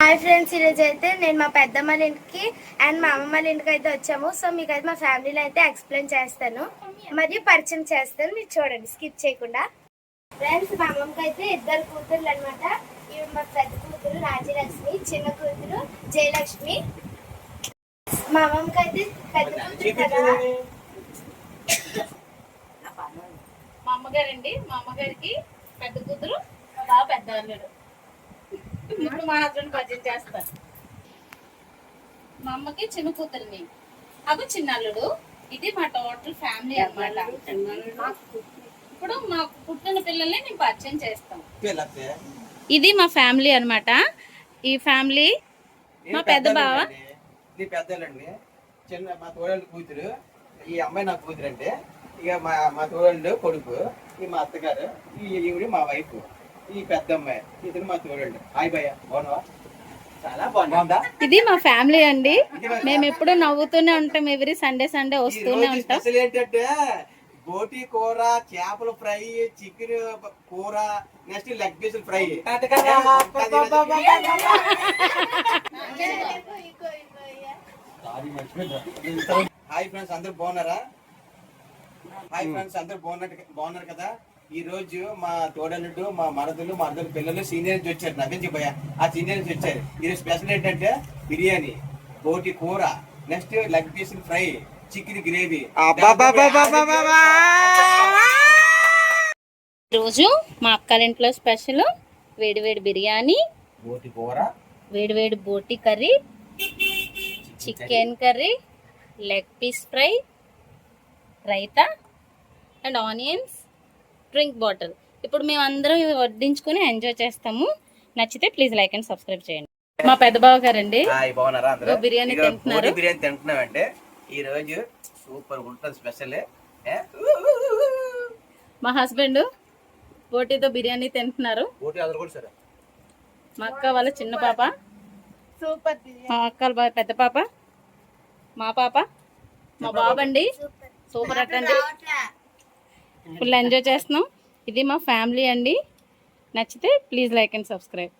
Hi friends ఈరోజు అయితే నేను మా పెద్దమ్మ ఇంటికి అండ్ మా అమ్మమ్మ వాళ్ళ ఇంటికి అయితే వచ్చాము. సో మీకు అయితే మా ఫ్యామిలీలో అయితే ఎక్స్ప్లెయిన్ చేస్తాను. మరియు పరిచయం చేస్తాను. మీరు చూడండి స్కిప్ చేయకుండా. ఫ్రెండ్స్ మా అమ్మమ్మకి అయితే ఇద్దరు కూతుర్లు అనమాట ఇవి మా పెద్ద కూతురు రాజలక్ష్మి చిన్న కూతురు జయలక్ష్మి. మా అమ్మమ్మకి అయితే పెద్ద కూతురు కదా. మా అమ్మగారండి. మా అమ్మగారికి పెద్ద కూతురు బాగా పెద్దవాళ్ళు. ఇప్పుడు మా హస్బెండ్ పరిచయం చేస్తారు. మా అమ్మకి చిన్న కూతురిని. అవి చిన్న అల్లుడు ఇది మా టోటల్ ఫ్యామిలీ అన్నమాట. ఇప్పుడు మా పుట్టిన పిల్లల్ని నేను పరిచయం చేస్తాం. ఇది మా ఫ్యామిలీ అన్నమాట. ఈ ఫ్యామిలీ మా పెద్ద బావ. పెద్దలండి చిన్న మా తోడళ్ళు కూతురు. ఈ అమ్మాయి నా కూతురు అంటే ఇక మా మా తోడళ్ళు కొడుకు. ఈ మా అత్తగారు. ఈ ఈవిడ మా వైఫ్ ఈ పెద్ద అమ్మాయి ఇతను మా తోడళ్ళు హాయ్ భయ్య బాగున్నావా? చాలా బాగుందా? ఇది మా ఫ్యామిలీ అండి. మేము ఎప్పుడు నవ్వుతూనే ఉంటాం ఎవ్రీ సండే సండే వస్తూనే ఉంటాం. స్పెషల్ ఏంటంటే బోటి కూర చేపల ఫ్రై చికెన్ కూర నెక్స్ట్ లెగ్ పీసులు ఫ్రై. హాయ్ ఫ్రెండ్స్ అందరూ బాగున్నారా? హాయ్ ఫ్రెండ్స్ అందరూ బాగున్నట్టు బాగున్నారు కదా? ఈ రోజు మా తోడలుడు మా మరదలు మా అద్దరు పిల్లలు సీనియర్ నుంచి వచ్చారు. నవ్వించి చెప్పయ్యా? ఆ సీనియర్ నుంచి వచ్చారు. ఈరోజు స్పెషల్ ఏంటంటే బిర్యానీ బోటి కూర next leg piece fry chicken gravy రోజు మా అక్కల ఇంట్లో స్పెషల్ వేడి వేడి బిర్యానీ బోటి కూర వేడి వేడి బోటి curry chicken curry leg piece fry raita and onions drink bottle. ఇప్పుడు మేము అందరం వడ్డించుకొని ఎంజాయ్ చేస్తాము. నచ్చితే ప్లీజ్ లైక్ అండ్ సబ్స్క్రైబ్ చేయండి. మా పెద్ద బావ గారండి. బిర్యానీ తింటున్నారు. బిర్యానీ తింటున్నామంటే ఈ రోజు సూపర్ ఉంటుంది స్పెషల్. మా హస్బెండ్ బోటీతో బిర్యానీ తింటున్నారు. మా అక్క వాళ్ళ చిన్న పాప. సూపర్ మా అక్క వాళ్ళ పెద్ద పాప. మా పాప. మా బాబండి. సూపర్ అట్టండి. ఫుల్ ఎంజాయ్ చేస్తున్నాం. ఇది మా ఫ్యామిలీ అండి. నచ్చితే ప్లీజ్ లైక్ అండ్ సబ్స్క్రైబ్.